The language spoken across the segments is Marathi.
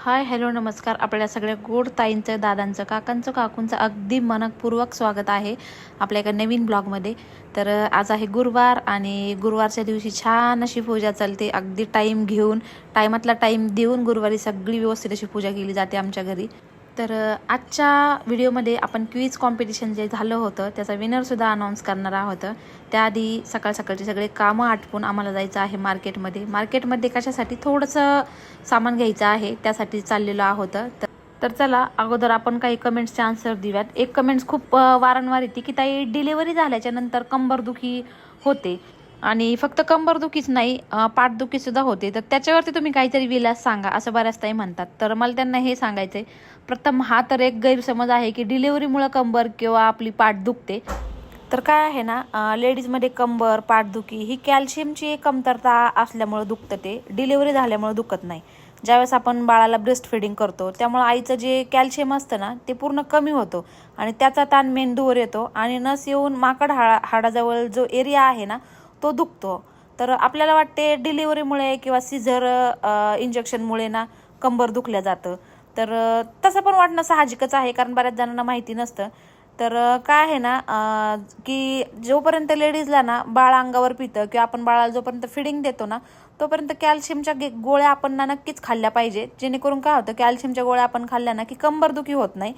हाय हॅलो नमस्कार. आपल्या सगळ्या गोड ताईंचं दादांचं काकांचं काकूंचं अगदी मनपूर्वक स्वागत आहे आपल्या एका नवीन ब्लॉगमध्ये. तर आज आहे गुरुवार आणि गुरुवारच्या दिवशी छान अशी पूजा चालते. अगदी टाईम घेऊन टायमातला टाईम देऊन गुरुवारी सगळी व्यवस्थित अशी पूजा केली जाते आमच्या घरी. तर आजच्या व्हिडिओमध्ये आपण क्विज कॉम्पिटिशन जे झालं होतं त्याचा विनरसुद्धा अनाऊन्स करणार आहोत. त्याआधी सकाळ सकाळचे सगळे कामं आटपून आम्हाला जायचं आहे मार्केटमध्ये. मार्केटमध्ये कशासाठी थोडंसं सामान घ्यायचं आहे त्यासाठी चाललेलो आहोत. तर- तर चला अगोदर आपण काही कमेंट्सचे आन्सर देऊयात. एक कमेंट्स खूप वारंवार येते की ताई डिलिव्हरी झाल्याच्यानंतर कंबरदुखी होते. आणि फक्त कंबरदुखीच नाही पाठदुखीसुद्धा होते. तर त्याच्यावरती तुम्ही काहीतरी विलास सांगा असं बऱ्याच ताई म्हणतात. तर मला त्यांना हे सांगायचं आहे प्रथम हा तर एक गैरसमज आहे की डिलिव्हरीमुळं कंबर किंवा आपली पाठ दुखते. तर काय आहे ना लेडीजमध्ये कंबर पाठदुखी ही कॅल्शियमची कमतरता असल्यामुळं दुखतं ते. डिलिव्हरी झाल्यामुळं दुखत नाही. ज्यावेळेस आपण बाळाला ब्रेस्ट फिडिंग करतो त्यामुळं आईचं जे कॅल्शियम असतं ना ते पूर्ण कमी होतो आणि त्याचा ताण मेंदूवर येतो आणि नस येऊन माकड हाडा हाडाजवळ जो एरिया आहे ना तो दुखतो. तर आपल्याला वाटते डिलिव्हरीमुळे किंवा सिझर इंजेक्शनमुळे ना कंबर दुखल्या जातं. तर तसं पण वाटणं साहजिकच आहे कारण बऱ्याच जणांना माहिती नसतं. तर काय आहे ना की जोपर्यंत लेडीजला ना बाळ अंगावर पितं किंवा आपण बाळाला जोपर्यंत फिडिंग देतो ना तोपर्यंत कॅल्शियमच्या गे- गोळ्या आपण ना नक्कीच खाल्ल्या पाहिजे. जेणेकरून काय होतं कॅल्शियमच्या गोळ्या आपण खाल्ल्या ना की कंबरदुखी होत नाही.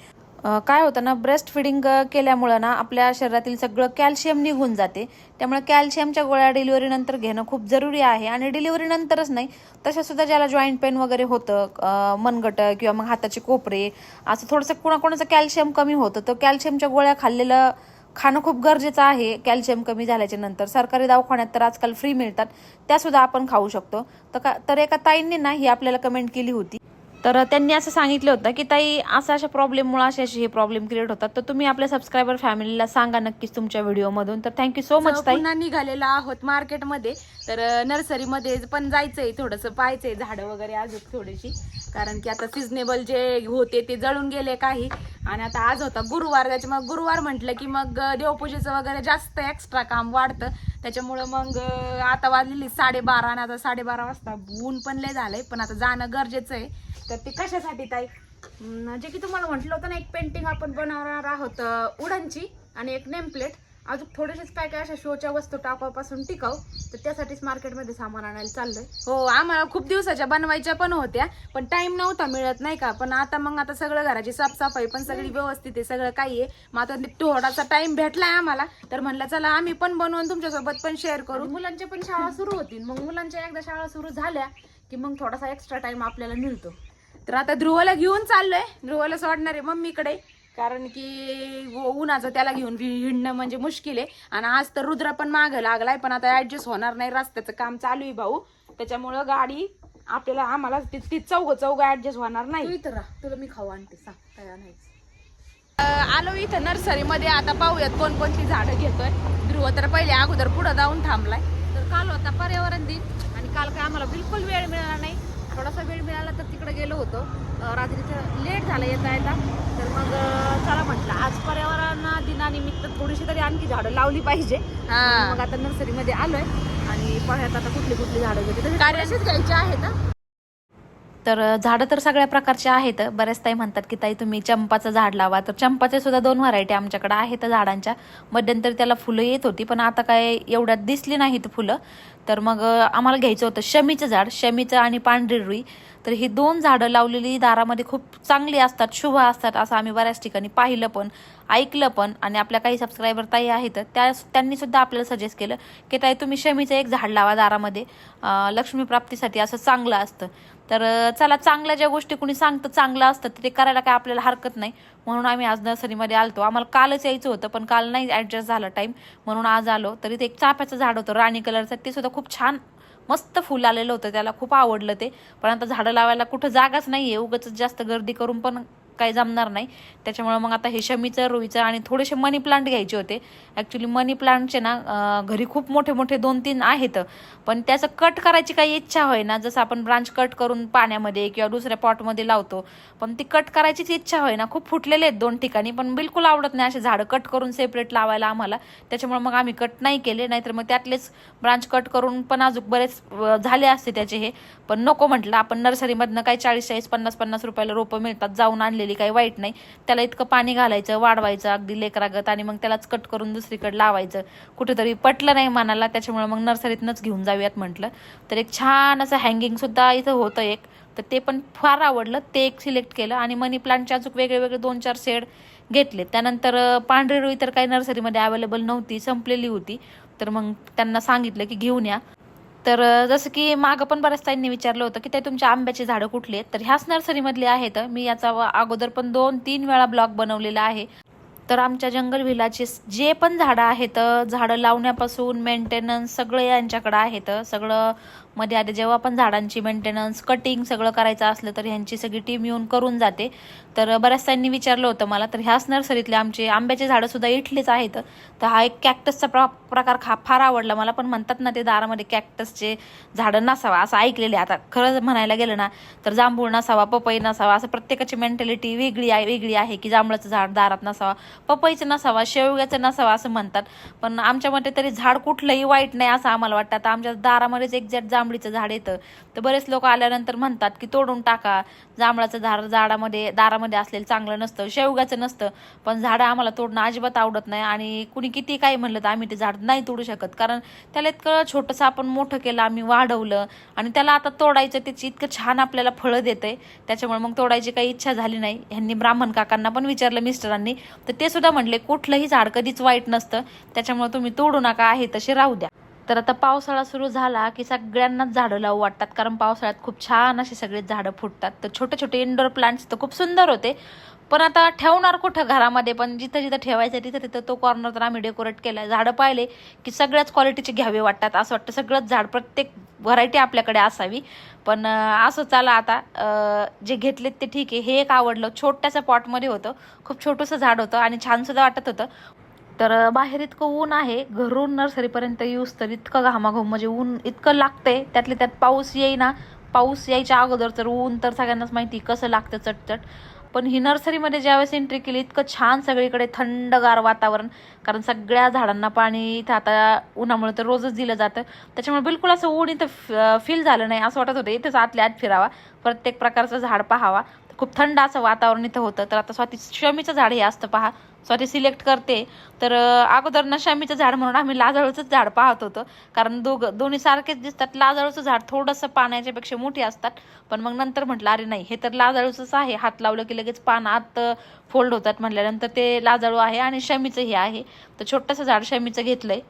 काय होतं ना ब्रेस्ट फिडिंग केल्यामुळं ना आपल्या शरीरातील सगळं कॅल्शियम निघून जाते. त्यामुळे कॅल्शियमच्या गोळ्या डिलिव्हरीनंतर घेणं खूप जरुरी आहे. आणि डिलिव्हरीनंतरच नाही तशासुद्धा ज्याला जॉईंट पेन वगैरे होतं मनगट किंवा मग हाताचे कोपरे असं थोडंसं कुणाकोणाचं कॅल्शियम कमी होतं तर कॅल्शियमच्या गोळ्या खाल्लेलं खाणं खूप गरजेचं आहे. कॅल्शियम कमी झाल्याच्यानंतर सरकारी दवाखान्यात तर आजकाल फ्री मिळतात त्यासुद्धा आपण खाऊ शकतो. तर का तर एका ताईंनी ना ही आपल्याला कमेंट केली होती. तर त्यांनी असं सांगितलं होतं की ताई अशा अशा प्रॉब्लेममुळे असे असे हे प्रॉब्लेम क्रिएट होतात. तर तुम्ही आपल्या सबस्क्रायबर फॅमिलीला सांगा नक्कीच तुमच्या व्हिडिओमधून. तर थँक्यू सो मच ताई. पुन्हा निघालेलो आहोत मार्केटमध्ये. तर नर्सरीमध्ये पण जायचंय थोडंसं पाहायचंय झाडं वगैरे अजून थोडीशी. कारण की आता सिजनेबल जे होते ते जळून गेले काही. आणि आता आज होता गुरुवार त्याच्यामुळे गुरुवार म्हटलं की मग देवपूजेचं वगैरे जास्त एक्स्ट्रा काम वाढतं. त्याच्यामुळं मग आता वाजलेली साडेबारा आणि आता साडेबारा वाजता ऊन पण लय झालंय. पण आता जाणं गरजेचं आहे. तर ते कशासाठी ताई? जे की तुम्हाला म्हटलं होतं ना एक पेंटिंग आपण बनवणार आहोत अं, उडांची आणि एक नेम प्लेट अजून थोडेसेच काय काय अशा शोच्या वस्तू टाकापासून टिकाव तर त्यासाठीच मार्केटमध्ये सामान आणायला चाललंय. हो आम्हाला खूप दिवसाच्या बनवायच्या पण होत्या पण टाइम नव्हता मिळत नाही का? पण आता मग आता सगळं घराची साफसफाई पण सगळी व्यवस्थित आहे सगळं काही आहे. मग आता थोडासा टाइम भेटलाय आम्हाला तर म्हणलं चला आम्ही पण बनवून तुमच्यासोबत पण शेअर करू. मुलांच्या पण शाळा सुरू होतील. मग मुलांच्या एकदा शाळा सुरू झाल्या की मग थोडासा एक्स्ट्रा टाइम आपल्याला मिळतो. तर आता ध्रुवाला घेऊन चाललोय. ध्रुवाला सोडणार आहे मम्मीकडे कारण की उन्हाचं त्याला घेऊन हिंडणं म्हणजे मुश्किल आहे. आणि आज तर रुद्र पण मागं लागलाय पण आता ऍडजस्ट होणार नाही. रस्त्याचं काम चालू आहे भाऊ. त्याच्यामुळं गाडी आपल्याला आम्हाला ती ती चौघ चौघ ऍडजस्ट होणार नाही. राह. तुला मी खाऊ आणते. सांग काय आणायचं आलो इथं नर्सरीमध्ये. आता पाहूयात कोणकोणती झाडं घेतोय. ध्रुव तर पहिले अगोदर पुढं जाऊन थांबलाय. तर काल होता पर्यावरण दिन. काल काय आम्हाला बिलकुल वेळ मिळाला नाही. थोडासा वेळ मिळाला तर तिकडे गेलो होतो. रात्रीचं लेट झालं येता येता तर मग चला म्हटलं आज पर्यावरण दिनानिमित्त थोडीशी तरी आणखी झाडं लावली पाहिजे. मग आता नर्सरीमध्ये आलोय आणि पाहूयात आता कुठली कुठली झाडं घेते घ्यायचे आहेत ना? तर झाडं तर सगळ्या प्रकारचे आहेत. बऱ्याच ताई म्हणतात की ताई तुम्ही चंपाचं झाड लावा. तर चंपाचे सुद्धा दोन व्हरायटी आमच्याकडे आहेत झाडांच्या. मध्यंतरी त्याला फुलं येत होती पण आता काय एवढ्यात दिसली नाहीत फुलं. तर मग आम्हाला घ्यायचं होतं शमीचं झाड. शमीचं आणि पांढरी रुई. तर ही दोन झाडं लावलेली दारामध्ये खूप चांगली असतात शुभ असतात असं आम्ही बऱ्याच ठिकाणी पाहिलं पण ऐकलं पण आणि आपल्या काही सबस्क्रायबर ताई आहेत त्या त्यांनी सुद्धा आपल्याला सजेस्ट केलं की ताई तुम्ही शमीचं एक झाड लावा दारामध्ये लक्ष्मी प्राप्तीसाठी असं चांगलं असतं. तर चला चांगल्या ज्या गोष्टी कुणी सांगतं चांगलं असतं तर ते करायला काय आपल्याला हरकत नाही. म्हणून आम्ही आज नर्सरीमध्ये आलतो. आम्हाला कालच यायचं होतं पण काल नाही ॲडजस्ट झाला टाईम म्हणून आज आलो. तरी ते एक चाफ्याचं झाड होतं राणी कलरचं. ते सुद्धा खूप छान मस्त फुल आलेलं होतं त्याला खूप आवडलं ते. पण आता झाडं लावायला कुठं जागाच नाही आहे उगाच जास्त गर्दी करून पण काही जमणार नाही. त्याच्यामुळे मग आता हे शमीचं रुईचं आणि थोडेसे मनी प्लांट घ्यायचे होते. ॲक्च्युली मनी प्लांटचे ना घरी खूप मोठे मोठे दोन तीन आहेत. पण त्याचं कट करायची काही इच्छा होय ना जसं आपण ब्रांच कट करून पाण्यामध्ये किंवा दुसऱ्या पॉटमध्ये लावतो. पण ती कट करायचीच इच्छा होय ना खूप फुटलेले आहेत दोन ठिकाणी. पण बिलकुल आवडत नाही असे झाडं कट करून सेपरेट लावायला आम्हाला. त्याच्यामुळे मग आम्ही कट नाही केले. नाहीतर मग त्यातलेच ब्रांच कट करून पण अजून बरेच झाले असते त्याचे हे. पण नको म्हटलं. आपण नर्सरीमधनं काही चाळीस चाळीस पन्नास पन्नास रुपयाला रोपं मिळतात. जाऊन आणले आणलेली काही वाईट नाही. त्याला इतकं पाणी घालायचं वाढवायचं अगदी लेकरागत आणि मग त्यालाच कट करून दुसरीकडे लावायचं. कुठेतरी पटलं नाही मनाला त्याच्यामुळे मग नर्सरीतनंच घेऊन जाऊयात म्हटलं. तर एक छान असं हँगिंग सुद्धा इथं होतं एक. तर ते पण फार आवडलं. ते एक सिलेक्ट केलं आणि मनी प्लांटचे अजून वेगळे वेगळे दोन चार शेड घेतले त्यानंतर पांढरी रुई तर काही नर्सरीमध्ये अवेलेबल नव्हती संपलेली होती. तर मग त्यांना सांगितलं की घेऊन या. तर जसं की मागं पण बऱ्याच ताईंनी विचारलं होतं की ते तुमच्या आंब्याची झाडं कुठली आहेत? तर ह्याच नर्सरीमधली आहेत. मी याचा व- अगोदर पण दोन तीन वेळा ब्लॉग बनवलेला आहे. तर आमच्या जंगल व्हिलाचे जे पण झाडं आहेत झाडं लावण्यापासून मेंटेनन्स सगळे यांच्याकडं आहेत. सगळं मध्ये आधी जेव्हा पण झाडांची मेंटेनन्स कटिंग सगळं करायचं असलं तर ह्यांची सगळी टीम येऊन करून जाते. तर बऱ्याच त्यांनी विचारलं होतं मला तर ह्याच नर्सरीतले आमचे आंब्याचे झाडं सुद्धा इथलेच आहेत. तर हा एक कॅक्टसचा प्र प्रकार खा फार आवडला मला पण म्हणतात ना ते दारामध्ये कॅक्टसचे झाडं नसावा असं ऐकलेले आता खरं म्हणायला गेलं ना तर जांभूळ नसावा पपई नसावा असं प्रत्येकाची मेंटॅलिटी वेगळी आहे वेगळी आहे की जांभळाचं झाड दारात नसावा पपईचं नसावा शेवग्याचं नसावा असं म्हणतात. पण आमच्या मते तरी झाड कुठलंही वाईट नाही असं आम्हाला वाटतं. आता आमच्या दारामध्येच एक्झॅक्ट जांभळीचं झाड येतं. तर बरेच लोक आल्यानंतर म्हणतात की तोडून टाका. जांभळाचं झाड झाडामध्ये दारामध्ये असलेलं चांगलं नसतं शेवग्याचं नसतं. पण झाडं आम्हाला तोडणं अजिबात आवडत नाही आणि कुणी किती काही म्हणलं तर आम्ही ते झाड नाही तोडू शकत. कारण त्याला इतकं छोटंसं आपण मोठं केलं आम्ही वाढवलं आणि त्याला आता तोडायचं त्याची इतकं छान आपल्याला फळं देते त्याच्यामुळे मग तोडायची काही इच्छा झाली नाही. ह्यांनी ब्राह्मण काकांना पण विचारलं मिस्टरांनी. तर ते सुद्धा म्हटले कुठलंही झाड कधीच वाईट नसतं. त्याच्यामुळे तुम्ही तोडू नका आहे तसे राहू द्या. तर आता पावसाळा सुरू झाला की सगळ्यांनाच झाडं लावू वाटतात. कारण पावसाळ्यात खूप छान असे सगळे झाडं फुटतात. तर छोटे छोटे इनडोअर प्लांट्स तर खूप सुंदर होते. पण आता ठेवणार कुठं घरामध्ये? पण जिथं जिथं ठेवायचं तिथं तिथं तो कॉर्नर तर आम्ही डेकोरेट केला झाडं पाहिले की सगळ्याच क्वालिटीचे घ्यावे वाटतात. असं वाटतं सगळंच झाड प्रत्येक व्हरायटी आपल्याकडे असावी. पण असं चला आता जे घेतलेत ते ठीक आहे. हे एक आवडलं. छोट्याशा पॉटमध्ये होतं. खूप छोटंसं झाड होतं आणि छानसुद्धा वाटत होतं. तर बाहेर इतकं ऊन आहे घरून नर्सरीपर्यंत येऊस तर इतकं घामाघूम म्हणजे ऊन इतकं लागतंय त्यातले त्यात पाऊस येईना. पाऊस यायच्या अगोदर तर ऊन तर सगळ्यांनाच माहिती कसं लागतं चटचट. पण ही नर्सरीमध्ये ज्यावेळेस एंट्री केली इतकं छान सगळीकडे थंडगार वातावरण कारण सगळ्या झाडांना पाणी इथं आता उन्हामुळे तर रोजच दिलं जातं. त्याच्यामुळे बिलकुल असं ऊन इथं फील झालं नाही असं वाटत होतं इथंच आतल्या आत फिरावा. प्रत्येक प्रकारचं झाड पाहावा. खूप थंड असं वातावरण इथं होतं. तर आता स्वाती शमीचं झाड हे असतं पहा. स्वाती सिलेक्ट करते. तर अगोदर ना शमीचं झाड म्हणून आम्ही लाजाळूचं झाड पाहत होतो. कारण दोघं दोन्ही सारखेच दिसतात. लाजाळूचं झाड थोडंसं पाण्याच्या पेक्षा मोठी असतात. पण मग नंतर म्हटलं अरे नाही हे तर लाजाळूचंच आहे. हात लावलं की लगेच पान आत फोल्ड होतात म्हटल्यानंतर ते लाजाळू आहे आणि शमीचं हे आहे. तर छोटंसं झाड शमीचं घेतलंय.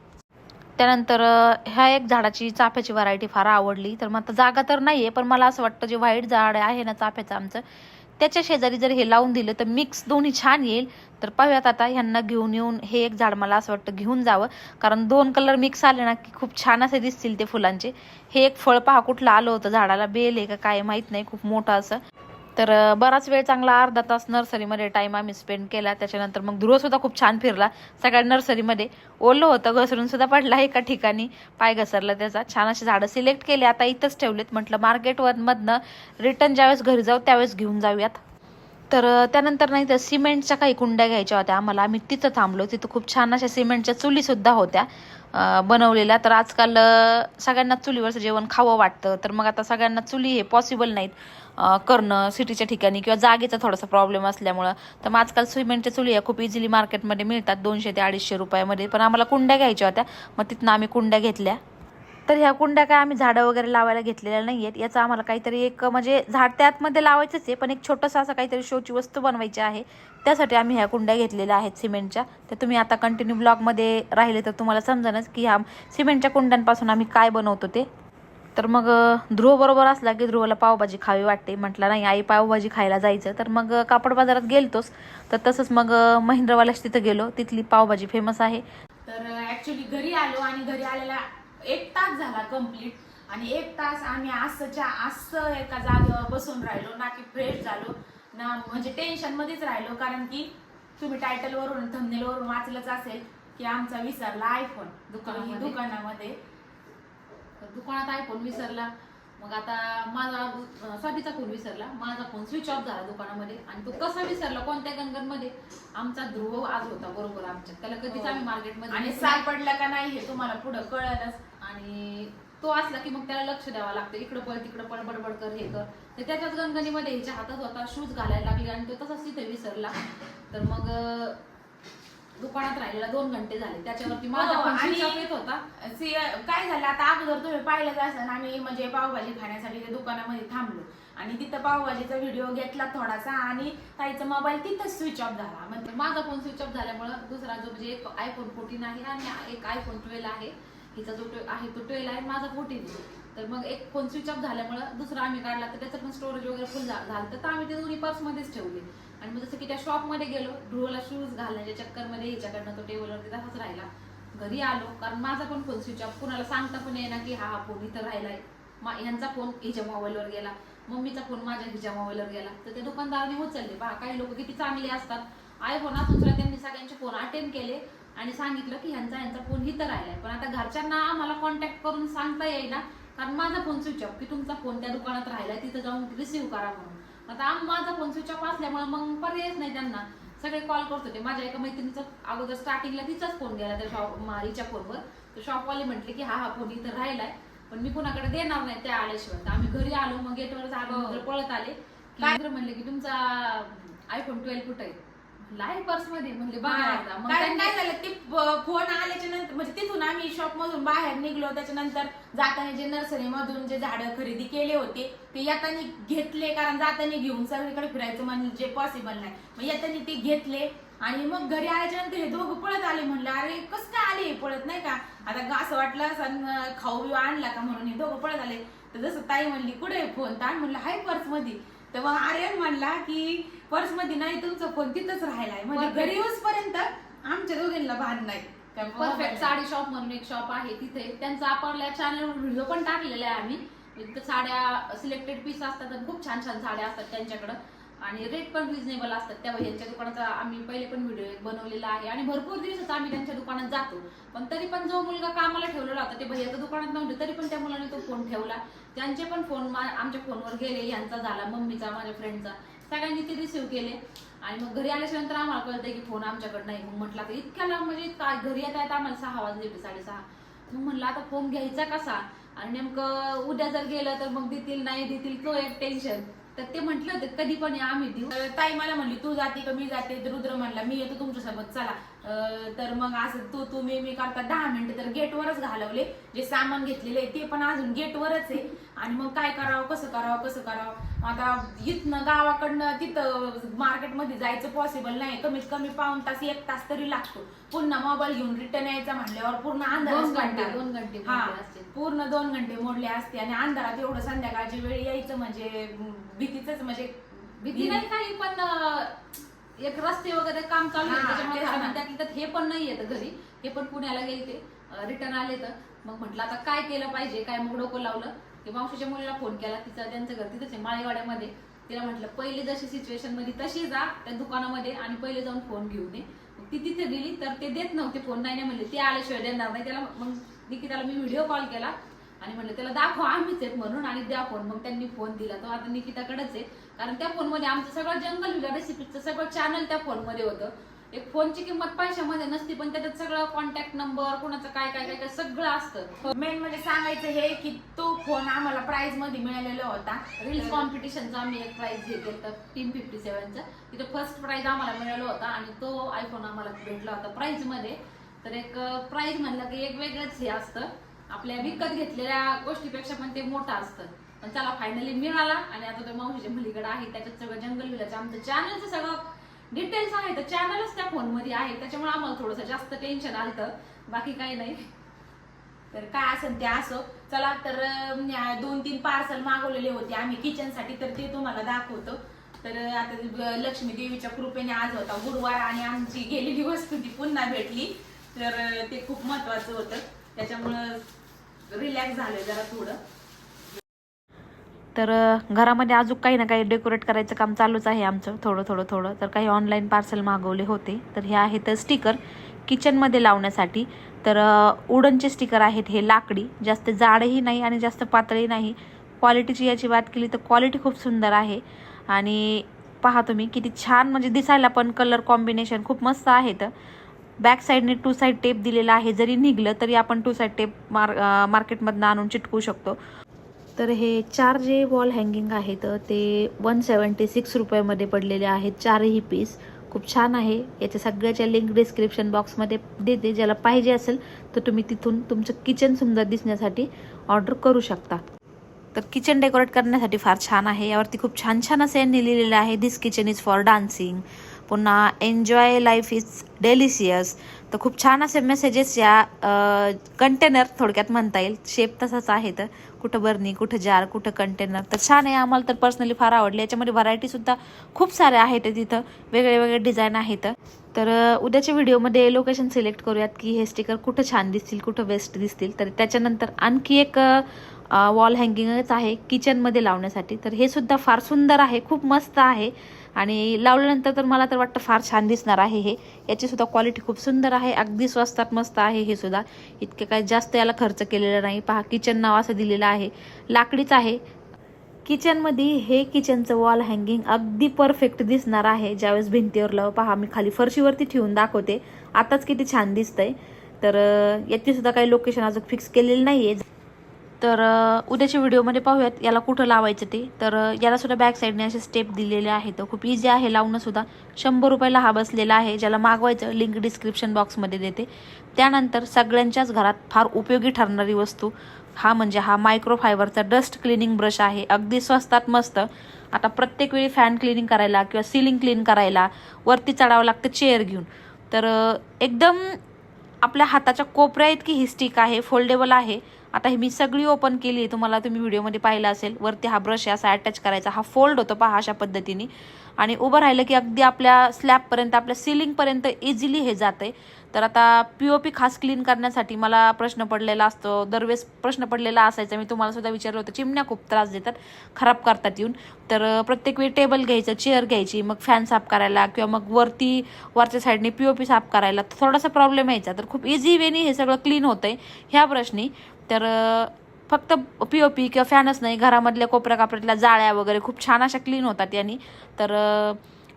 त्यानंतर ह्या एक झाडाची चाफ्याची व्हरायटी फार आवडली. तर मग आता जागा तर नाही आहे पण मला असं वाटतं जे व्हाईट झाड आहे ना चाफ्याचं आमचं त्याच्या शेजारी जर हे लावून दिलं तर मिक्स दोन्ही छान येईल. तर पाहूयात आता ह्यांना घेऊन येऊन हे एक झाड मला असं वाटतं घेऊन जावं. कारण दोन कलर मिक्स आले ना की खूप छान असे दिसतील ते फुलांचे. हे एक फळ पहा कुठलं आलं होतं झाडाला. बेल आहे का काय माहीत नाही खूप मोठं असं. तर बराच वेळ चांगला अर्धा तास नर्सरीमध्ये टाइम आम्ही स्पेंड केला. त्याच्यानंतर मग ध्रुव सुद्धा खूप छान फिरला. सगळ्या नर्सरीमध्ये ओलं होतं. घसरून सुद्धा पडला एका ठिकाणी. पाय घसरला त्याचा. छान अशी झाडं सिलेक्ट केली. आता इथंच ठेवलेत. म्हटलं मार्केटवर मधनं रिटर्न ज्यावेळेस घरी जाऊ त्यावेळेस घेऊन जाऊयात. तर त्यानंतर नाही तर सिमेंटच्या काही कुंड्या घ्यायच्या होत्या आम्हाला. आम्ही तिथं थांबलो. तिथं खूप छान अशा सिमेंटच्या चुलीसुद्धा होत्या बनवलेल्या. तर आजकाल सगळ्यांना चुलीवरचं जेवण खावं वाटतं. तर मग आता सगळ्यांना चुली हे पॉसिबल नाहीत. करणं सिटीच्या ठिकाणी किंवा जागेचा थोडासा प्रॉब्लेम असल्यामुळं. तर मग आजकाल सिमेंटच्या चुली या खूप इझिली मार्केटमध्ये मिळतात दोनशे ते अडीचशे रुपयामध्ये. पण आम्हाला कुंड्या घ्यायच्या होत्या. मग तिथनं आम्ही कुंड्या घेतल्या. तर ह्या कुंड्या काय आम्ही झाडं वगैरे लावायला घेतलेल्या नाही आहेत याचं आम्हाला काहीतरी एक म्हणजे झाड त्यातमध्ये लावायचंच आहे पण एक छोटंसं असं काहीतरी शोची वस्तू बनवायची आहे. त्यासाठी आम्ही ह्या कुंड्या घेतलेल्या आहेत सिमेंटच्या. तर तुम्ही आता कंटिन्यू ब्लॉगमध्ये राहिले तर तुम्हाला समजणच की ह्या सिमेंटच्या कुंड्यांपासून आम्ही काय बनवतो ते. तर मग ध्रुव बरोबर असला की ध्रुवला पावभाजी खावी वाटते. म्हटलं नाही आई पावभाजी खायला जायचं. तर मग कापड बाजारात गेलतोच तर तसंच मग महिंद्रवाल्याच तिथं गेलो. तिथली पावभाजी फेमस आहे. तर ऍक्च्युली घरी आलो आणि घरी आलेला एक तास झाला कंप्लीट आणि एक तास आम्ही असंच्या असं एका जागेवर बसून राहिलो ना की फ्रेश झालो ना म्हणजे टेन्शन मध्येच राहिलो. कारण की तुम्ही टायटल वरून थंबनेल वरून वाचलंच असेल की आमचा विसरला आयफोन दुकानामध्ये. दुकानामध्ये. तर दुकानात आयफोन विसरला? मग आता माझा अं, स्वातीचा फोन विसरला. माझा फोन स्विच ऑफ झाला दुकानामध्ये आणि तो कसा विसरला? कोणत्या गंगनमध्ये आमचा ध्रुव आज होता बरोबर आमच्या. त्याला कधीच. आम्ही मार्केटमध्ये आणि नाही. सापडला का नाही हे तुम्हाला पुढं कळलंच. आणि तो असला की मग त्याला लक्ष द्यावं लागतं. इकडं पळ तिकडं पळ बडबड कर हे कर. तर त्याच्याच गणगणीमध्ये ह्याच्या हातात होता शूज घालायला लागले आणि तो तसाच तिथे विसरला. तर मग दुकानात राहिलेला दोन घंटे झाले. त्याच्यावरती माझा हो, पण आणि- येत होता. सी- काय झालं आता अगोदर तुम्ही पाहिलंच असेल आम्ही म्हणजे पावभाजी खाण्यासाठी त्या दुकानामध्ये थांबलो. आणि तिथं पावभाजीचा व्हिडिओ घेतला थोडासा आणि ताईचा मोबाईल तिथंच स्विच ऑफ झाला. म्हणजे माझा फोन स्विच ऑफ झाल्यामुळं दुसरा जो म्हणजे एक आयफोन फोर्टीन आहे आणि एक आयफोन ट्वेल्व आहे. हिचा जो ट्वे- आहे तो ट्वेल्व आहे माझा फोर्टीन तर मग एक फोन स्विच ऑफ झाल्यामुळं दुसरा आम्ही काढला तर त्याचं पण स्टोरेज वगैरे फुल झालं. तर आम्ही ते दोन्ही पर्समध्येच ठेवले. आणि मग जसं की त्या शॉपमध्ये गेलो ध्रुवला शूज घालण्याच्या चक्करमध्ये ह्याच्याकडनं तो टेबलवरती तसाच राहिला. घरी आलो कारण माझा पण फोन स्विच ऑफ कुणाला सांगता पण येईना की हा हा फोन इथं राहिलाय. मा- ह्यांचा फोन हिच्या मोबाईलवर गेला. मम्मीचा फोन माझ्या हिच्या मोबाईलवर गेला. तर त्या दुकानदाराने उचलले. पहा काही लोक किती चांगले असतात. आयफोन असून सुद्धा त्यांनी सगळ्यांचे फोन अटेंड केले आणि सांगितलं की ह्यांचा ह्यांचा फोन इथं राहिलाय. पण आता घरच्यांना आम्हाला कॉन्टॅक्ट करून सांगता येईना. कारण माझा फोन स्विच ऑफ की तुमचा फोन त्या दुकानात राहिलाय तिथं जाऊन रिसिव्ह करा म्हणून. आता आम माझा फोन स्विच ऑफ असल्यामुळे मग पर्यायच नाही त्यांना. सगळे कॉल करत होते. माझ्या एका मैत्रिणीचा अगोदर स्टार्टिंगला तिचाच फोन गेला त्या शॉप हिच्या फोनवर तर शॉपवाले म्हटले की हा हा फोन इथं राहिलाय पण मी कुणाकडे देणार नाही त्या आल्याशिवाय तर आम्ही घरी आलो मग गेटवर आलो हो. पळत आले? काय? म्हणले की तुमचा आयफोन ट्वेल्व कुठे आहे? आहे पर्समध्ये म्हणले बघा एकदा मग कारण त्यांनी- काय झालं ते फोन आल्याच्यानंतर म्हणजे तिथून आम्ही शॉप मधून बाहेर निघलो त्याच्यानंतर जाताना जे नर्सरी मधून जे झाडं खरेदी केले होते ते येताना घेतले कारण जाताना घेऊन सगळीकडे फिरायचं म्हणजे पॉसिबल नाही. मग येताना ते घेतले आणि मग घरी आल्याच्यानंतर हे दोघं पळत आले म्हणलं अरे कस काय आले हे पळत नाही का? आता ग- असं वाटलं असं खाऊ बिऊ आणला का म्हणून हे दोघं पळत आले. तर जसं ताई म्हणली कुठे फोन तर आम्ही म्हणलं हाय पर्समध्ये. मग आर्यन म्हणला की पर्समध्ये नाही तुमचा फोन तिथंच राहिलाय. म्हणजे. घरी येऊसपर्यंत आमच्या दोघींना भान नाही. परफेक्ट साडी शॉप म्हणून एक शॉप आहे तिथे. त्यांचा आपल्या चॅनलवर व्हिडिओ पण टाकलेला आहे आम्ही. साड्या सिलेक्टेड पीस असतात खूप छान छान साड्या असतात त्यांच्याकडं. आणि रेट पण रिझनेबल असतात. त्या यांच्या दुकानाचा आम्ही पहिले पण व्हिडिओ एक बनवलेला आहे. आणि भरपूर दिवसच आम्ही त्यांच्या दुकानात जातो. पण तरी पण जो मुलगा कामाला ठेवलेला होता ते भैयाच्या दुकानात नव्हते. तरी पण त्या मुलाने तो फोन ठेवला. त्यांचे पण फोन आमच्या फोनवर गेले. यांचा झाला मम्मीचा माझ्या फ्रेंडचा सगळ्यांनी ते रिसिव्ह केले. आणि मग घरी आल्याच्यानंतर आम्हाला कळतंय की फोन आमच्याकडे नाही. मग म्हटलं तर इतक्या लांब म्हणजे काय घरी येता येता आम्हाला सहा वाजले होते साडेसहा. मग म्हटलं आता फोन घ्यायचा कसा? आणि नेमकं उद्या जर गेलं तर मग देतील नाही देतील तो एक टेन्शन तर ते म्हटलं होतं कधी पण या आम्ही देऊ. तर ताई मला म्हणली तू जाते का? मी जाते. तर रुद्र म्हणला मी येतो तुमच्यासोबत चला. तर मग असं तू तू मी मी करता. दहा मिनिटं तर गेटवरच घालवले. जे सामान घेतलेले आहे ते पण अजून गेटवरच आहे. आणि मग काय करावं कसं करावं कसं करावं? आता इथनं गावाकडनं तिथं मार्केटमध्ये जायचं पॉसिबल नाही. कमीत कमी पाऊन तास एक तास तरी लागतो. पुन्हा मोबाईल घेऊन रिटर्न यायचा म्हणल्यावर पूर्ण दोन घंटे. दोन घंटे हा मोडले असतील. पूर्ण दोन घंटे मोडले असते आणि अंधारात एवढं संध्याकाळची वेळ यायचं म्हणजे भीतीच म्हणजे भीती नाही काही पण अं, एक रस्ते वगैरे काम चालू आहे. हा, त्याच्यामुळे तेच ना. घरामध्ये त्यातल्या त्यात हे पण नाही येत घरी. हे पण पुण्याला गेले ते रिटर्न आले तर. मग म्हटलं आता काय केलं पाहिजे? काय मग डोकं लावलं? की मावशीच्या मुलीला फोन केला तिचं त्यांचं घर तिथंच आहे माळेवाड्यामध्ये. तिला म्हटलं पहिले जशी सिच्युएशनमध्ये तशी जा त्या दुकानामध्ये आणि पहिले जाऊन फोन घेऊन ये. ती तिथे गेली तर ते देत नव्हते फोन नाही नाही म्हणले ते आल्याशिवाय देणार नाही. त्याला मग निकिताला मी व्हिडिओ कॉल केला आणि म्हणलं त्याला दाखव आम्हीच आहेत म्हणून आणि द्या फोन मग त्यांनी फोन दिला. तो आता निकिताकडेच आहे. कारण त्या फोनमध्ये आमचं सगळं जंगल रेसिपीचं सगळं चॅनल त्या फोनमध्ये होतं. एक फोनची किंमत पैशामध्ये नसती पण त्याच्यात सगळं कॉन्टॅक्ट नंबर कोणाचं काय काय काय काय सगळं असतं. मेन म्हणजे सांगायचं हे की तो फोन आम्हाला प्राइसमध्ये मिळालेला होता. रील्स कॉम्पिटिशनचा आम्ही एक प्राइज हे केलं टीम फिफ्टी सेव्हनचं तिथे फर्स्ट प्राइज आम्हाला मिळाला होता आणि तो आयफोन आम्हाला भेटला होता प्राइजमध्ये. तर एक प्राइज म्हणलं की एक वेगळंच हे असतं. आपल्या विकत घेतलेल्या गोष्टीपेक्षा पण ते मोठं असतं. पण चला फायनली मिळाला आणि आता तो मावशीच्या मुलीकडे आहे. त्याच्यात सगळं जंगल विलाचं आमचं चॅनलचं सगळं डिटेल्स आहे तर चॅनलच त्या फोनमध्ये आहे त्याच्यामुळे आम्हाला थोडंसं जास्त टेन्शन आलं बाकी काही नाही. तर काय असेल ते असो. चला तर दोन तीन पार्सल मागवलेले होते. आम्ही किचनसाठी तर ते तुम्हाला दाखवतो. तर आता लक्ष्मी देवीच्या कृपेने आज होता. गुरुवार आणि आमची गेलेली वस्तू ती पुन्हा भेटली. तर ते खूप महत्वाचं होतं. त्याच्यामुळं रिलॅक्स झालं जरा थोडं. तर घरामध्ये अजून काही ना काही डेकोरेट करायचं काम चालूच आहे आमचं थोडं थोडं थोडं. तर काही ऑनलाईन पार्सल मागवले होते. तर हे आहेत स्टिकर किचनमध्ये लावण्यासाठी. तर उडनचे स्टिकर आहेत हे लाकडी. जास्त जाडही नाही आणि जास्त पातळही नाही. क्वालिटीची याची बात केली तर क्वालिटी खूप सुंदर आहे. आणि पहा तुम्ही किती छान म्हणजे दिसायला पण कलर कॉम्बिनेशन खूप मस्त आहेत. बॅक साईडने टू साईड टेप दिलेला आहे. जरी निघलं तरी आपण टू साईड टेप मार मार्केटमधनं आणून चिटकू शकतो. तर हे चार जे वॉल हँगिंग आहेत ते वन सेवन्टी सिक्स रुपयामध्ये पडलेले आहेत. चारही पीस खूप छान आहे. याच्या सगळ्याच्या लिंक डिस्क्रिप्शन बॉक्समध्ये देते. ज्याला पाहिजे असेल तर तुम्ही तिथून तुमचं किचन सुंदर दिसण्यासाठी ऑर्डर करू शकता. तर किचन डेकोरेट करण्यासाठी फार छान आहे. यावरती खूप छान छान असे यांनी लिहिलेलं आहे. This kitchen is for dancing पुन्हा एन्जॉय लाईफ इज डेलिशियस तर खूप छान असे मेसेजेस या कंटेनर थोडक्यात म्हणता येईल. शेप तसाच आहे तर कुठं बर्नी कुठं जार कुठं कंटेनर तर छान आहे आम्हाला तर पर्सनली फार आवडले. याच्यामध्ये व्हरायटीसुद्धा खूप साऱ्या आहेत तिथं. वेगळे वेगळे डिझाईन आहेत. तर उद्याच्या व्हिडिओमध्ये लोकेशन सिलेक्ट करूयात की हे स्टिकर कुठं छान दिसतील कुठं बेस्ट दिसतील. तर त्याच्यानंतर आणखी एक वॉल हँगिंगच आहे किचनमध्ये लावण्यासाठी. तर हे सुद्धा फार सुंदर आहे खूप मस्त आहे. आणि लावल्यानंतर तर मला तर वाटतं फार छान दिसणार आहे हे. याचीसुद्धा क्वालिटी खूप सुंदर आहे अगदी स्वस्तात मस्त आहे हे सुद्धा. इतके काय जास्त याला खर्च केलेला नाही. पहा किचन नाव असं दिलेलं आहे. लाकडीच आहे. किचनमध्ये हे किचनचं वॉल हँगिंग अगदी परफेक्ट दिसणार आहे. ज्यावेळेस भिंतीवर लाव पहा मी खाली फरशीवरती ठेवून दाखवते. आताच किती छान दिसतंय. तर याचीसुद्धा याची सुद्धा काही लोकेशन अजून फिक्स केलेलं आहे तर उद्याच्या व्हिडिओमध्ये पाहूयात याला कुठं लावायचं ते. तर यालासुद्धा याला सुद्धा बॅक साईडने असे स्टेप दिलेले आहेत. खूप इझी आहे लावणं सुद्धा. शंभर रुपयाला हा बसलेला आहे ज्याला मागवायचं लिंक डिस्क्रिप्शन बॉक्समध्ये देते. त्यानंतर सगळ्यांच्याच घरात फार उपयोगी ठरणारी वस्तू. हा म्हणजे हा मायक्रोफायबरचा डस्ट क्लिनिंग ब्रश आहे. अगदी स्वस्तात मस्त. आता प्रत्येक वेळी फॅन क्लिनिंग करायला किंवा सिलिंग क्लीन करायला वरती चढावं लागतं चेअर घेऊन. तर एकदम आपल्या हाताच्या कोपऱ्या इतकी ही स्टिक आहे फोल्डेबल आहे. आता हे मी सगळी ओपन केली आहे. तुम्हाला तुम्ही व्हिडिओमध्ये पाहिलं असेल वरती हा ब्रश असा अटॅच करायचा. हा फोल्ड होतो पहा अशा पद्धतीने. आणि उभं राहिलं की अगदी आपल्या स्लॅबपर्यंत आपल्या सिलिंगपर्यंत इझिली हे जाते तर आता पी ओ पी खास क्लीन करण्यासाठी मला प्रश्न पडलेला असतो. दरवेळेस प्रश्न पडलेला असायचा. मी तुम्हाला सुद्धा विचारलं होतं चिमण्या खूप त्रास देतात खराब करतात येऊन. तर प्रत्येक वेळी टेबल घ्यायचं चेअर घ्यायची मग फॅन साफ करायला किंवा मग वरती वरच्या साईडने पी ओ पी साफ करायला थोडासा प्रॉब्लेम यायचा. तर खूप इझी वेनी हे सगळं क्लीन होतंय. ह्या ब्रशनी तर फक्त पी ओ पी किंवा फॅनच नाही घरामधल्या कोपऱ्या कापऱ्यातल्या जाळ्या वगैरे खूप छान अशा क्लीन होतात यांनी. तर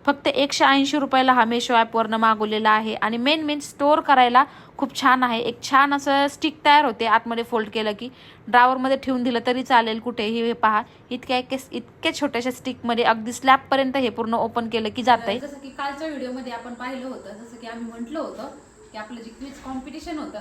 फक्त एकशे ऐंशी रुपयाला हा मेशो ॲपवरनं मागवलेला आहे आणि मेन मेन स्टोअर करायला खूप छान आहे. एक छान असं स्टिक तयार होते आतमध्ये फोल्ड केलं की. ड्रावरमध्ये ठेवून दिलं तरी चालेल कुठेही हे पहा. इतक्या इतक्या इतक्या छोट्याशा स्टिकमध्ये अगदी स्लॅबपर्यंत हे पूर्ण ओपन केलं की जात आहे जसं की कालच्या व्हिडिओमध्ये आपण पाहिलं होतं जसं की आम्ही म्हटलं होतं की आपलं जे क्विज कॉम्पिटिशन होतं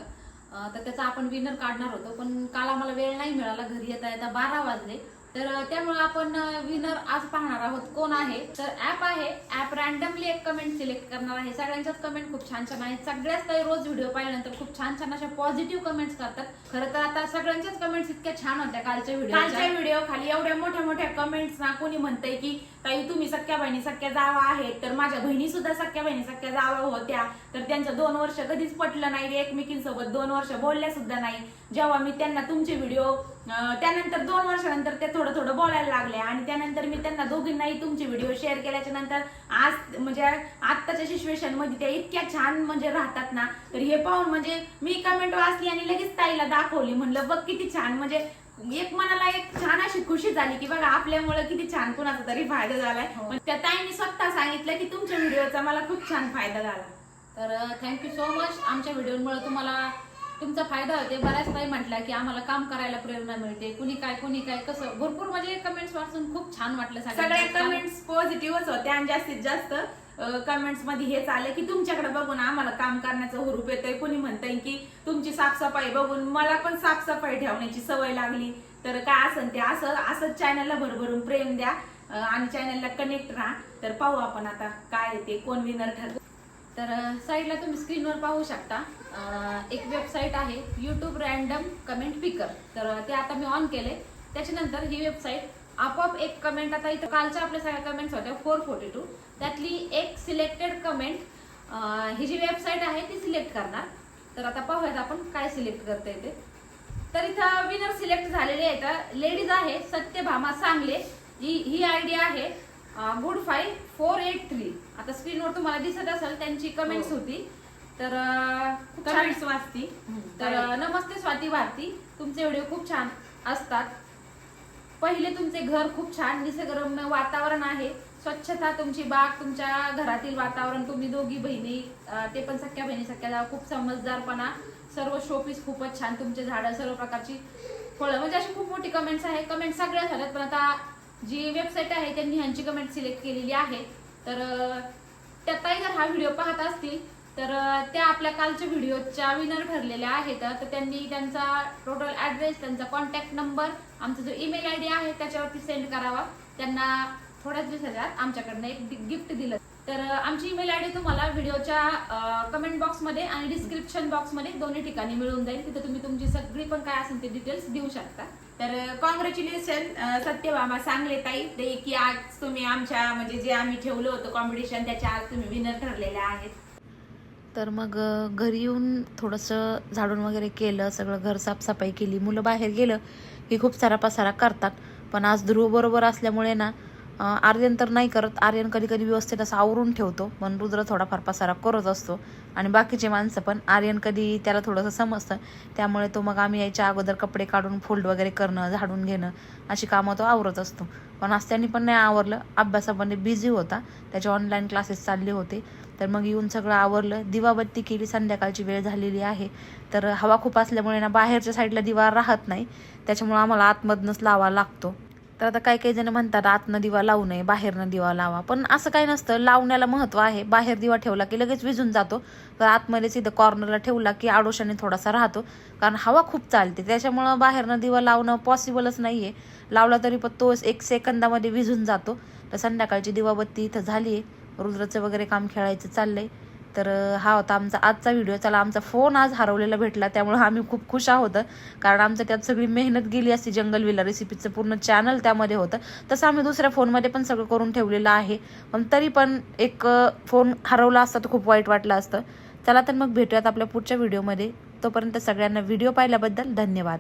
तर त्याचा आपण विनर काढणार होतो. पण काल आम्हाला वेळ नाही मिळाला. घरी येता येता बारा वाजले. तर त्यामुळे आपण विनर आज पाहणार आहोत कोण आहे. तर ऍप आहे. ऍप रॅन्डमली एक कमेंट सिलेक्ट करणार आहे. सगळ्यांच्याच कमेंट खूप छान छान आहेत. सगळ्याच काही रोज व्हिडिओ पाहिल्यानंतर खूप छान छान अशा पॉझिटिव्ह कमेंट्स करतात. खरं तर आता सगळ्यांच्याच कमेंट्स इतक्या छान होत्या कालच्या कालच्या व्हिडिओ व्हिडिओ खाली एवढ्या मोठ्या मोठ्या कमेंट्स ना कोणी म्हणतंय की ताई तुम्ही सख्या बहिणी सख्या जावा आहेत. तर माझ्या बहिणी सुद्धा सख्या बहिणी सख्या जावा होत्या. तर त्यांचं दोन वर्ष कधीच पटलं नाही एकमेकींसोबत. दोन वर्ष बोलल्या सुद्धा नाही. जेव्हा मी त्यांना तुमचे व्हिडिओ त्यानंतर दोन वर्षानंतर ते थोडं थोडं बोलायला लागले आणि त्यानंतर मी त्यांना दोघींनाही तुमचे व्हिडिओ शेअर केल्याच्यानंतर आज म्हणजे आत्ताच्या सिच्युएशनमध्ये त्या इतक्या छान म्हणजे राहतात ना तर हे पाहून म्हणजे मी कमेंट वाचली आणि लगेच ताईला दाखवली. म्हणलं बघ किती छान म्हणजे एक मनाला एक छान अशी खुशी झाली की बघा आपल्यामुळे किती छान कुणाचा तरी फायदा झालाय. पण त्या ताईने स्वतः सांगितलं की तुमच्या व्हिडिओचा मला खूप छान फायदा झाला. तर थँक्यू सो मच आमच्या व्हिडिओमुळे तुम्हाला तुमचा फायदा होते. बऱ्याच ताई म्हटलं की आम्हाला काम करायला प्रेरणा मिळते. कुणी काय कुणी काय कसं? भरपूर म्हणजे कमेंट्स वाचून खूप छान वाटलं सगळ्या कमेंट्स पॉझिटिव्हच होत्या आणि जास्तीत जास्त कमेंट्समध्ये हेच आले की तुमच्याकडे बघून आम्हाला काम करण्याचं हुरूप येतंय. कोणी म्हणतंय की तुमची साफसफाई बघून मला पण साफसफाई ठेवण्याची सवय लागली. तर काय असं ते असं असंच चॅनलला भरभरून प्रेम द्या. आणि चॅनलला कनेक्ट राहा. तर पाहू आपण आता काय ते. कोण विनर ठरतो तर साईडला तुम्ही स्क्रीनवर पाहू शकता. एक वेबसाईट आहे यूट्यूब रॅन्डम कमेंट पिकर तर ते आता मी ऑन केले त्याच्यानंतर ही वेबसाईट आपोआप एक कमेंट आता इथं कालच्या आपल्या सगळ्या कमेंट्स होत्या फोर फोर्टी टू त्यातली एक सिलेक्टेड कमेंट ही जी वेबसाईट आहे ती सिलेक्ट करणार. तर आता पाहूयात आपण काय सिलेक्ट करता येते. तर इथं विनर सिलेक्ट झालेले आहेत. लेडीज आहे सत्यभामा सांगले. ही ही आयडिया आहे. Good five four eight three आता स्क्रीनवर तुम्हाला दिसत असेल त्यांची कमेंट्स होती. तर कमेंट्स वाचती तर नमस्ते स्वाती भारती. तुमचे व्हिडिओ खूप छान असतात. पहिले तुमचे घर खूप छान निसर्गरम्य वातावरण आहे. स्वच्छता तुमची बाग तुमच्या घरातील वातावरण तुम्ही दोघी बहिणी ते पण सख्या बहिणी सख्या खूप समजदारपणा. सर्व शोपीस खूपच छान तुमचे झाडं सर्व प्रकारची फळं. म्हणजे अशी खूप मोठी कमेंट्स आहे. कमेंट सगळ्या झाल्यात पण आता जी वेबसाईट आहे त्यांनी ह्यांची कमेंट सिलेक्ट केलेली आहे. तर त्याताही जर हा व्हिडिओ पाहत असतील तर त्या आपल्या कालच्या व्हिडिओच्या विनर ठरलेल्या आहेत. तर त्यांनी त्यांचा टोटल ऍड्रेस त्यांचा कॉन्टॅक्ट नंबर आमचा जो ईमेल आय डी आहे त्याच्यावरती सेंड करावा. त्यांना थोड्याच दिवसात आमच्याकडनं एक गिफ्ट दिलं. तर आमची ईमेल आय डी तुम्हाला व्हिडिओच्या कमेंट बॉक्समध्ये आणि डिस्क्रिप्शन बॉक्समध्ये दोन्ही ठिकाणी मिळून जाईल. तिथे तुम्ही तुमची सगळी पण काय असेल ते डिटेल्स देऊ शकता. तर कॉंग्रॅच्युलेशन सत्यभामा सांगले ताई ते की आज तुम्ही आमच्या म्हणजे जे आम्ही ठेवलं होतं कॉम्पिटिशन त्याच्या आज तुम्ही विनर ठरलेले आहेत. तर मग घरी येऊन थोडंसं झाडून वगैरे केलं सगळं घर साफसफाई केली मुलं बाहेर गेलं की खूप सारा पसारा करतात. पण आज ध्रुव बरोबर असल्यामुळे ना आर्यन तर नाही करत. आर्यन कधी कधी व्यवस्थित असं आवरून ठेवतो. पण रुद्र थोडाफार पसारा करत असतो. आणि बाकीचे माणसं पण आर्यन कधी त्याला थोडंसं समजतं. त्यामुळे तो मग आम्ही यायच्या अगोदर कपडे काढून फोल्ड वगैरे करणं झाडून घेणं अशी कामं तो आवरत असतो. पण आज त्यांनी पण नाही आवरलं. अभ्यासामध्ये बिझी होता. त्याचे ऑनलाईन क्लासेस चालले होते. तर मग येऊन सगळं आवरलं. दिवाबत्ती केली. संध्याकाळची वेळ झालेली आहे. तर हवा खूप असल्यामुळे ना बाहेरच्या साईडला दिवा राहत नाही. त्याच्यामुळं आम्हाला आतमधनंच लावा लागतो. तर आता काही काही जण म्हणतात आतनं दिवा लावू नये बाहेरनं दिवा लावा. पण असं काही नसतं. लावण्याला महत्त्व आहे. बाहेर दिवा ठेवला की लगेच विझून जातो. तर आतमध्येच इथं कॉर्नरला ठेवला की आडोशाने थोडासा राहतो. कारण हवा खूप चालते. त्याच्यामुळं बाहेरनं दिवा लावणं पॉसिबलच नाही आहे लावला तरी पण तो एक सेकंदामध्ये विझून जातो. तर संध्याकाळची दिवाबत्ती इथं झाली आहे रुद्राचं वगैरे काम खेळायचं चाललंय. तर हा होता आमचा आजचा व्हिडिओ चला आमचा फोन आज हरवलेला भेटला त्यामुळे आम्ही खूप खुश आहोत. कारण आमचं त्यात सगळी मेहनत गेली असती जंगल विला रेसिपीचं पूर्ण चॅनल त्यामध्ये होतं. तसं आम्ही दुसऱ्या फोनमध्ये पण सगळं करून ठेवलेलं आहे. पण तरी पण एक फोन हरवला असता तर खूप वाईट वाटलं असतं. चला तर मग भेटूयात आपल्या पुढच्या व्हिडिओमध्ये तोपर्यंत सगळ्यांना व्हिडिओ पाहिल्याबद्दल धन्यवाद.